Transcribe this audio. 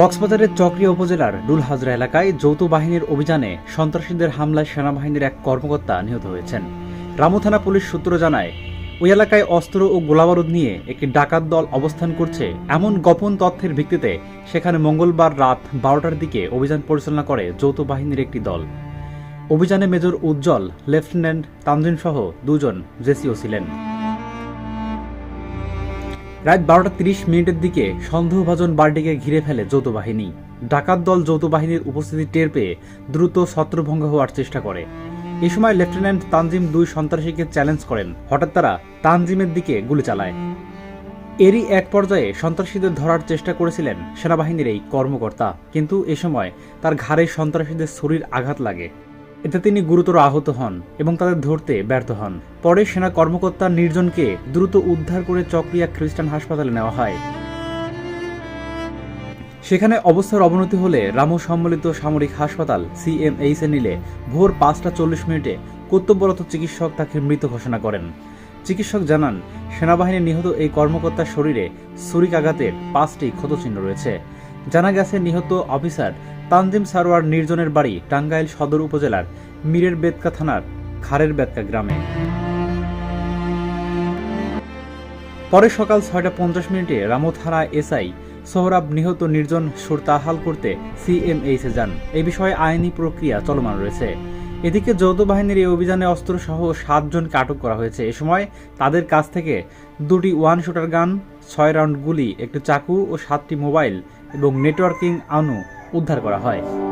কক্সবাজারের চক্রিয়া উপজেলার ডুলহাজরা এলাকায় যৌথ বাহিনীর অভিযানে সন্ত্রাসীদের হামলায় সেনাবাহিনীর এক কর্মকর্তা নিহত হয়েছেন। রামু থানা পুলিশ সূত্র জানায়, ওই এলাকায় অস্ত্র ও গোলাবারুদ নিয়ে একটি ডাকাত দল অবস্থান করছে। এমন গোপন তথ্যের ভিত্তিতে সেখানে মঙ্গলবার রাত বারোটার দিকে অভিযান পরিচালনা করে যৌথ বাহিনীর একটি দল। অভিযানে মেজর উজ্জ্বল, লেফটেন্যান্ট তানজিন সহ দুজন জেসিও ছিলেন। রাত বারোটা তিরিশ মিনিটের দিকে সন্দেহভাজন বাড়িটিকে ঘিরে ফেলে যৌথ বাহিনী ডাকাত দল যৌথ বাহিনীর উপস্থিতি টের পেয়ে দ্রুত ছত্রভঙ্গ হওয়ার চেষ্টা করে। এই সময় লেফটেন্যান্ট তানজিম দুই সন্ত্রাসীকে চ্যালেঞ্জ করেন। হঠাৎ তারা তানজিমের দিকে গুলি চালায়। এরই এক পর্যায়ে সন্ত্রাসীদের ধরার চেষ্টা করেছিলেন সেনাবাহিনীর এই কর্মকর্তা। কিন্তু এ সময় তার ঘাড়ে সন্ত্রাসীদের শরীর আঘাত লাগে। এতে তিনি গুরুতর আহত হন এবং তাদের ধরতে ব্যর্থ হন। পরে সেনা কর্মকর্তা নির্জনকে দ্রুত উদ্ধার করে চক্রিয়া খ্রিস্টান হাসপাতালে নেওয়া হয়। সেখানে অবস্থার অবনতি হলে রামু সম্মিলিত সামরিক হাসপাতাল সিএমএইচে নিলে ভোর পাঁচটা চল্লিশ মিনিটে কর্তব্যরত চিকিৎসক তাকে মৃত ঘোষণা করেন। চিকিৎসক জানান সেনাবাহিনী নিহত এই কর্মকর্তার শরীরে ছুরিক আঘাতের পাঁচটি ক্ষতচিহ্ন রয়েছে। জানা গেছে, নিহত অফিসার তানজিম সারোয়ার নির্জনের বাড়ি টাঙ্গাইল সদর উপজেলার মীরের বেতকা থানার খারের বেতকা গ্রামে। পরে সকাল ছয়টা পঞ্চাশ মিনিটে রামু থানা এসআই সোহরাব নিহত নির্জন সুর তাহাল করতে সিএমএইচে যান। এ বিষয়ে আইনি প্রক্রিয়া চলমান রয়েছে। এদিকে যৌথ বাহিনীর এই অভিযানে অস্ত্রসহ সাতজনকে আটক করা হয়েছে। এ সময় তাদের কাছ থেকে দুটি ওয়ান শুটার গান, ছয় রাউন্ড গুলি, একটি চাকু ও সাতটি মোবাইল এবং নেটওয়ার্কিং আনু উদ্ধার করা হয়।